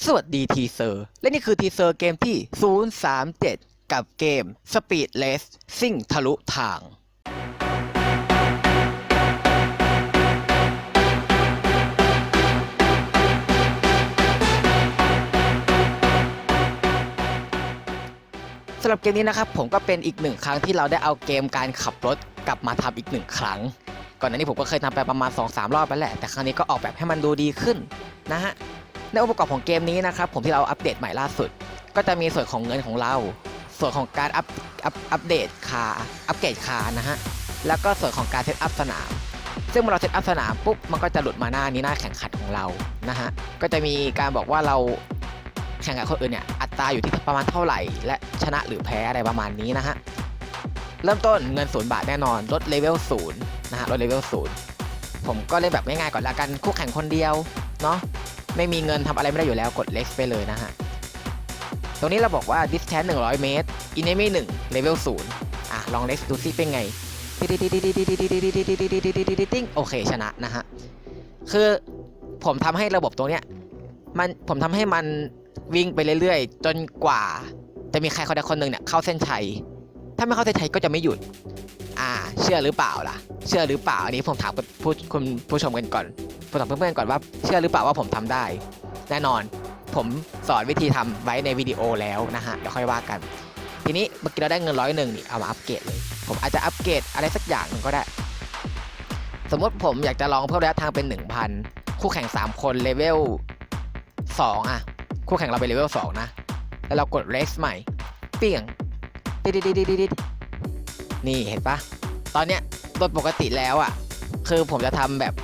สวัสดีทีเซอร์ และนี่คือทีเซอร์เกมที่ 037 กับเกม Speed Race ซิ่งทะลุทาง สำหรับเกมนี้นะครับ ผมก็เป็นอีกหนึ่งครั้งที่เราได้เอาเกมการขับรถกลับมาทำอีกหนึ่งครั้ง ก่อนหน้านี้ผมก็เคยทำไปประมาณ 2-3 รอบไปแหละ แต่ครั้งนี้ก็ออกแบบให้มันดูดีขึ้นนะฮะ ในองค์ประกอบของเกมนี้นะครับผมที่เราอัปเดตใหม่ล่าสุด ก็จะมีส่วนของเงินของเรา ส่วนของการอัปอัปอัปเดตคาอัปเกรดคานะฮะแล้วก็ส่วนของการเซตอัพสนาม ซึ่งเมื่อเราเซตอัพสนามปุ๊บมันก็จะหลุดมาหน้านี้หน้าแข่งขันของเรานะฮะก็จะมีการบอกว่าเราแข่งกับคนอื่นเนี่ยอัตราอยู่ที่ประมาณเท่าไหร่ และชนะหรือแพ้อะไรประมาณนี้นะฮะเริ่มต้นเงินศูนย์บาทแน่นอนลดเลเวลศูนย์นะฮะลดเลเวลศูนย์ผมก็เล่นแบบง่ายๆก่อนละกันคู่แข่งคนเดียวเนาะ ไม่มีเงินทำอะไรไม่ได้อยู่แล้วกด Lex ไปเลยนะฮะ ตรงนี้เราบอกว่า distance 100 เมตร enemy 1 level 0อะ ลอง Lex ดูซิเป็นไงติ๊งโอเคชนะนะฮะ คือผมทำให้ระบบตรงเนี้ยมันผมทำให้มันวิ่งไปเรื่อยๆ จนกว่าจะมีใครคนใดคนหนึ่งเนี่ยเข้าเส้นชัย ถ้าไม่เข้าเส้นชัยก็จะไม่หยุด อ่า เชื่อหรือเปล่าล่ะ เชื่อหรือเปล่า อันนี้ผมถามผู้คุณผู้ชมกันก่อน ผมถามเพื่อนๆก่อนว่าเชื่อหรือเปล่าว่าผมทำได้ แน่นอน ผมสอนวิธีทำไว้ในวิดีโอแล้วนะฮะเดี๋ยวค่อยว่ากัน ทีนี้เมื่อกี้เราได้เงินร้อยหนึ่งนี่เอามาอัปเกรดเลย ผมอาจจะอัปเกรดอะไรสักอย่างหนึ่งก็ได้ สมมติผมอยากจะลองเพิ่มระยะทางเป็น 1,000 คู่แข่ง 3 คนเลเวล2อะ คู่แข่งเราเป็นเลเวล2นะ แล้วเรากด race ใหม่ เปี้ยงดิดดิดดิดดิดนี่เห็นปะตอนเนี้ยโดยปกติแล้วอะ คือผมจะทำแบบ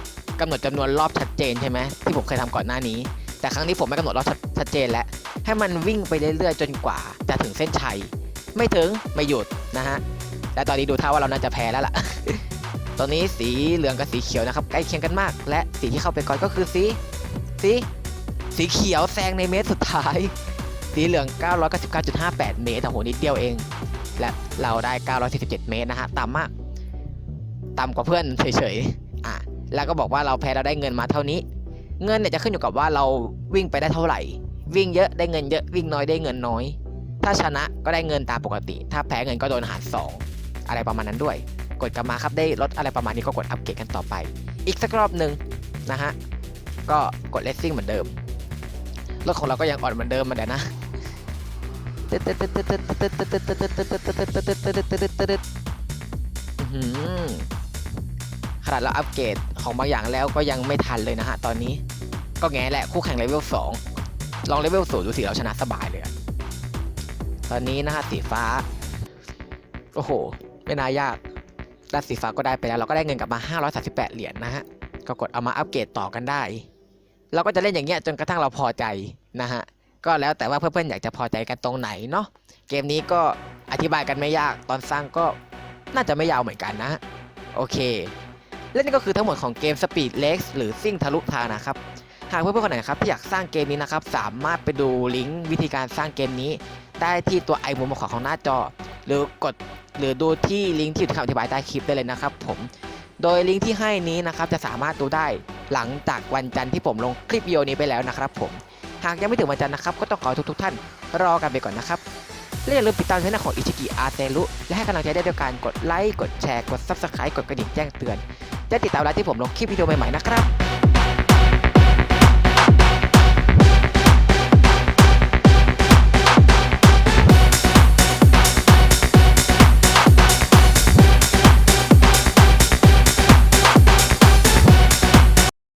กำหนดจำนวนรอบชัดเจนใช่ไหมที่ผมเคยทำก่อนหน้านี้ แต่ครั้งนี้ผมไม่กำหนดรอบชัดชัดเจนแล้วให้มันวิ่งไปเรื่อยๆ จนกว่าจะถึงเส้นชัย ไม่ถึงไม่หยุดนะฮะและตอนนี้ดูท่าว่าเราน่าจะแพ้แล้วล่ะ ตอนนี้สีเหลืองกับสีเขียวนะครับใกล้เคียงกันมาก และสีที่เข้าไปก่อนก็คือสีสีสีเขียวแซงในเมตรสุดท้าย สีเหลือง 999.58 เมตรโอ้โหนิดเดียวเอง และเราได้ 947 เมตรนะฮะต่ำมากต่ำกว่าเพื่อนเฉยๆ แล้วก็บอกว่าเราแพ้เราได้เงินมาเท่านี้ เงินเนี่ยจะขึ้นอยู่กับว่าเราวิ่งไปได้เท่าไหร่ วิ่งเยอะได้เงินเยอะวิ่งน้อยได้เงินน้อย ถ้าชนะก็ได้เงินตามปกติ ถ้าแพ้เงินก็โดนหาร2อะไรประมาณนั้นด้วย กดกลับมาครับได้ลดอะไรประมาณนี้ก็กดอัปเกรดกันต่อไป อีกสักรอบหนึ่งนะฮะก็กดเลสซิ่งเหมือนเดิมรถของเราก็ยังอ่อนเหมือนเดิมมาเดี๋ยวนะอื้อหือ ขนาดเราอัปเกรดของบางอย่างแล้วก็ยังไม่ทันเลยนะฮะตอนนี้ ก็แง่แหละคู่แข่งเลเวล2ลองเลเวล0ดูสิเราชนะสบายเลยตอนนี้นะฮะสีฟ้า โอ้โห ไม่น่ายากด้านสีฟ้าก็ได้ไปแล้ว เราก็ได้เงินกลับมา 538 เหรียญนะฮะก็กดเอามาอัปเกรดต่อกันได้ เราก็จะเล่นอย่างเงี้ยจนกระทั่งเราพอใจนะฮะก็แล้วแต่ว่าเพื่อนๆอยากจะพอใจกันตรงไหนเนาะเกมนี้ก็อธิบายกันไม่ยากตอนสร้างก็น่าจะไม่ยาวเหมือนกันนะ โอเค และนี่ก็คือทั้งหมดของเกม Speed Lex หรือซิ่งทะลุทางนะครับ หากเพื่อนๆคนไหนครับที่อยากสร้างเกมนี้นะครับ สามารถไปดูลิงก์วิธีการสร้างเกมนี้ ได้ที่ตัวไอมุมขวาของหน้าจอ หรือกดหรือดูที่ลิงก์ที่อยู่ที่คำอธิบายใต้คลิปได้เลยนะครับผมโดยลิงก์ที่ให้นี้นะครับจะสามารถดูได้หลังจากวันจันทร์ที่ผมลงคลิปวิดีโอนี้ไปแล้วนะครับผม หากยังไม่ถึงวันจันทร์นะครับ ก็ต้องขอทุกๆท่านรอกันไปก่อนนะครับ และอย่าลืมติดตามช่องของอิชิกิอาเตรุและให้กำลังใจได้ด้วยการกดไลค์กดแชร์กด Subscribe กดกระดิ่งแจ้งเตือน จะติดตามรายที่ผมลงคลิปวิดีโอใหม่ๆนะครับ